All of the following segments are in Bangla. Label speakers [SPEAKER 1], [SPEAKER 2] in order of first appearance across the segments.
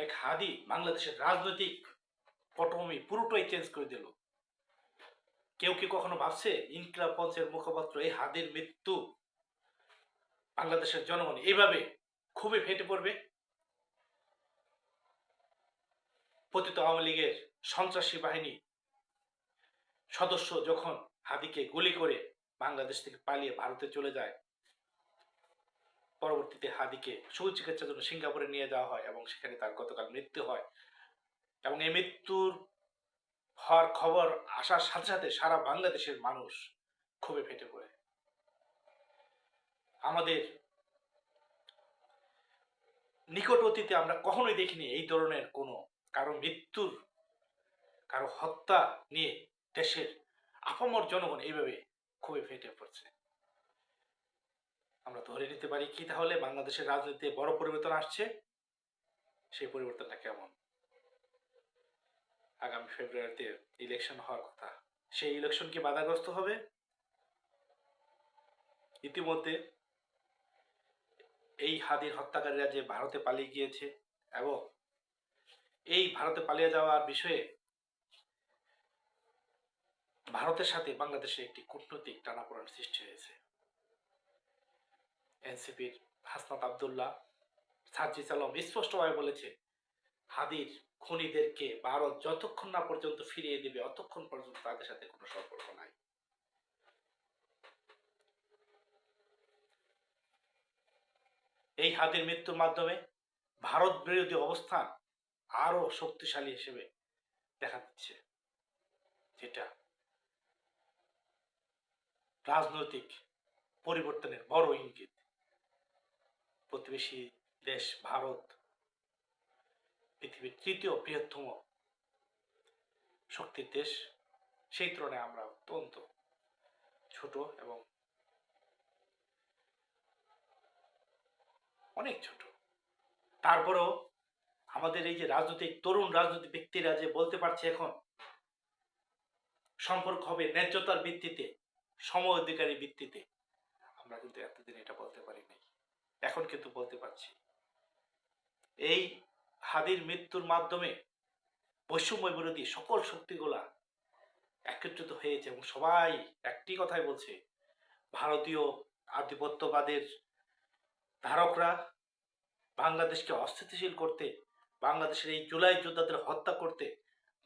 [SPEAKER 1] এক হাদি বাংলাদেশের রাজনৈতিক পটভূমি পুরোটাই চেঞ্জ করে দিল। কেউ কি কখনো ভাবছে ইনকলাব পঞ্চের মুখপাত্র এই হাদির মৃত্যু বাংলাদেশের জনগণ এইভাবে খুবই ফেটে পড়বে? পতিত আওয়ামী লীগের সন্ত্রাসী বাহিনী সদস্য যখন হাদিকে গুলি করে বাংলাদেশ থেকে পালিয়ে ভারতে চলে যায় পরবর্তীতে হাদিকে সুচিকিৎসার জন্য সিঙ্গাপুরে নিয়ে যাওয়া হয় এবং সেখানে তার গতকাল মৃত্যু হয়। এবং এই মৃত্যুর হওয়ার খবর আসার সাথে সাথে সারা বাংলাদেশের মানুষ খুবই ফেটে পড়ে। আমাদের নিকট অতীতে আমরা কখনোই দেখিনি এই ধরনের কোনো কারও মৃত্যুর, কারও হত্যা নিয়ে দেশের আপামর জনগণ এইভাবে খুবই ফেটে পড়ছে। আমরা ধরে নিতে পারি কি? তাহলে বাংলাদেশের রাজনীতিতে বড় পরিবর্তন আসছে। সেই পরিবর্তনটা কেমন? আগামী ফেব্রুয়ারিতে ইলেকশন হওয়ার কথা। সেই ইলেকশন কি বাধাগ্রস্ত হবে? ইতিমধ্যে এই হাদির হত্যাকারীরা যে ভারতে পালিয়ে গিয়েছে এবং এই ভারতে পালিয়ে যাওয়ার বিষয়ে ভারতের সাথে বাংলাদেশে একটি কূটনৈতিক টানাপোড়েন সৃষ্টি হয়েছে। এনসিপির হাসনাত আবদুল্লাহ সার্জিস আলম স্পষ্টভাবে বলেছে, হাদির খুনিদেরকে ভারত যতক্ষণ না পর্যন্ত ফিরিয়ে দিবে, অতক্ষণ পর্যন্ত তাদের সাথে কোনো সম্পর্ক নাই। এই হাদির মৃত্যুর মাধ্যমে ভারত বিরোধী অবস্থান আরও শক্তিশালী হিসেবে দেখা দিচ্ছে, যেটা রাজনৈতিক পরিবর্তনের বড় ইঙ্গিত। প্রতিবেশী দেশ, ভারত, পৃথিবীর তৃতীয় বৃহত্তম শক্তির দেশ, সেই তুলনায় আমরা অত্যন্ত ছোট এবং অনেক ছোট। তারপরেও আমাদের এই যে রাজনৈতিক তরুণ রাজনৈতিক ব্যক্তিরা যে বলতে পারছে এখন, সম্পর্ক হবে ন্যায্যতার ভিত্তিতে সম অধিকারী ভিত্তিতে, আমরা কিন্তু এতদিন এটা বলতে পারি নাই এখন কিন্তু বলতে পারছি। এই হাদির মৃত্যুর মাধ্যমে বৈষম্য বিরোধী সকল শক্তিগুলা একত্রিত হয়েছে এবং সবাই একটি কথাই বলছে, ভারতীয় আধিপত্যবাদের ধারকরা বাংলাদেশকে অস্থিতিশীল করতে, বাংলাদেশের এই জুলাই যোদ্ধাদের হত্যা করতে,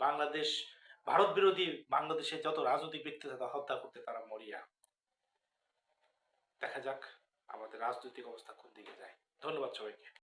[SPEAKER 1] বাংলাদেশ, ভারত বিরোধী বাংলাদেশের যত রাজনৈতিক ব্যক্তি তাদের হত্যা করতে তারা মরিয়া। দেখা যাক। আমাদের রাজনৈতিক অবস্থা কোন দিকে যায়? ধন্যবাদ সবাইকে।